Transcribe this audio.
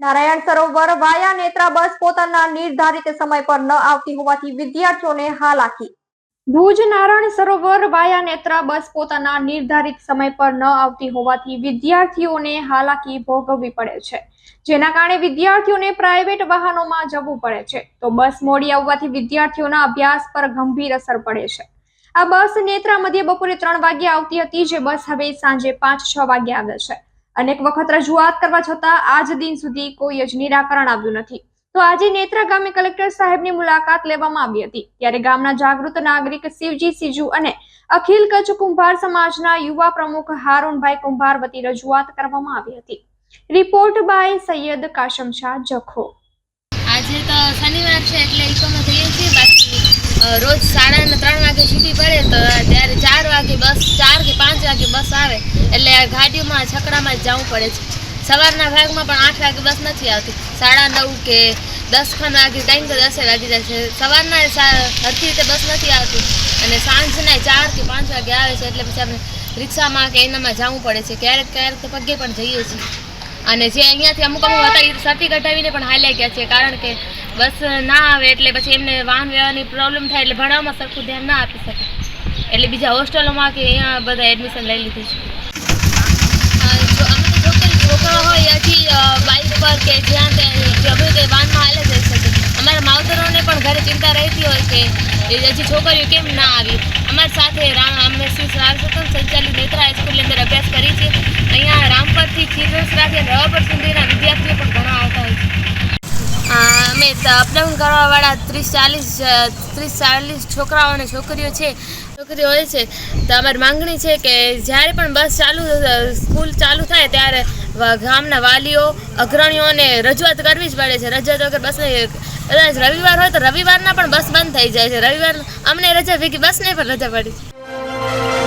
સરોવર વાયા નેત્રા બસ પોતાના નિર્ધારિત સમય પર ન આવતી હોવાથી વિદ્યાર્થીઓને હાલાકી. ભુજ નારાયણ સરોવર વાયા નેત્રા બસ પોતાના નિર્ધારિત સમય પર ન આવતી હોવાથી વિદ્યાર્થીઓને હાલાકી ભોગવવી પડે છે. જેના કારણે વિદ્યાર્થીઓને પ્રાઇવેટ વાહનોમાં જવું પડે છે. તો બસ મોડી આવવાથી વિદ્યાર્થીઓના અભ્યાસ પર ગંભીર અસર પડે છે. આ બસ નેત્રા મધ્ય બપોરે ત્રણ વાગે આવતી હતી, જે બસ હવે સાંજે પાંચ છ વાગે આવે છે. અનેક વખત રજૂઆત કરવા છતાં આજ દિન સુધી કોઈ જ નિરાકરણ આવ્યું નથી. તો આજે નેત્રા ગામે કલેક્ટર સાહેબની મુલાકાત લેવામાં આવી હતી. ત્યારે ગામના જાગૃત નાગરિક શિવજી સિજુ અને અખિલ કચ્છ કુંભાર સમાજના યુવા પ્રમુખ હારૂનભાઈ કુંભાર વતી રજૂઆત કરવામાં આવી હતી. Report by Saiyed Kasam Shah Jakhau. આજે તો શનિવાર છે એટલે ઇકોમાં જઈએ છીએ બાકી. રોજ સાડા ત્રણ વાગે છૂટી પડે તો ત્યારે ચાર વાગે બસ, ચાર કે પાંચ વાગે બસ આવે. એટલે ગાડીઓમાં, છકડામાં જ જવું પડે છે. સવારના ભાગમાં પણ આઠ વાગે બસ નથી આવતી. સાડા નવ કે દસ ખન વાગે ટાઈમ તો દસે વાગી જાય છે. સવારના સરખી રીતે બસ નથી આવતી. અને સાંજના ચાર કે પાંચ વાગે આવે છે એટલે પછી આપણે રિક્ષામાં કે એનામાં જવું પડે છે. ક્યારેક ક્યારેક તો પગે પણ જઈએ છીએ. અને જે અહીંયાથી અમુક અમુક હતા, એ સર્ટી કઢાવીને પણ હાલ્યા ગયા છે. કારણ કે બસ ના આવે એટલે પછી એમને વાહન વ્યવહારની પ્રોબ્લેમ થાય એટલે ભણવામાં સરખું ધ્યાન ના આપી શકે. એટલે બીજા હોસ્ટેલોમાં કે અહીંયા બધા એડમિશન લઈ લીધું છે. અમે તો હોય હજી બાઇક પર કે જ્યાં ત્યાં ગમે તે વાનમાં હાલે જઈ શકે અમારા માવતરોને પણ ઘરે ચિંતા રહેતી હોય કે હજી છોકરીઓ કેમ ના આવી. અમારી સાથે રામ અમે શ્રી સારસ્વતમ સંચાલિત નેત્રા હાઈસ્કૂલની અંદર અભ્યાસ કરી છે. અહીંયા રામપરથી ખીરસરાથી અને રવાપર સુધીના વિદ્યાર્થીઓ પણ ઘણા આવતા હોય છે. અમે અપડાઉન કરવાવાળા ત્રીસ ચાલીસ ત્રીસ ચાલીસ છોકરાઓ અને છોકરીઓ છે. છોકરીઓ હોય છે. તો અમારી માંગણી છે કે જ્યારે પણ બસ ચાલુ સ્કૂલ ચાલુ થાય ત્યારે ગામના વાલીઓ અગ્રણીઓને રજૂઆત કરવી જ પડે છે. રજૂઆત વગર બસને કદાચ રવિવાર હોય તો રવિવારના પણ બસ બંધ થઈ જાય છે. રવિવાર અમને રજા ભેગી બસને પણ રજા પડી. છે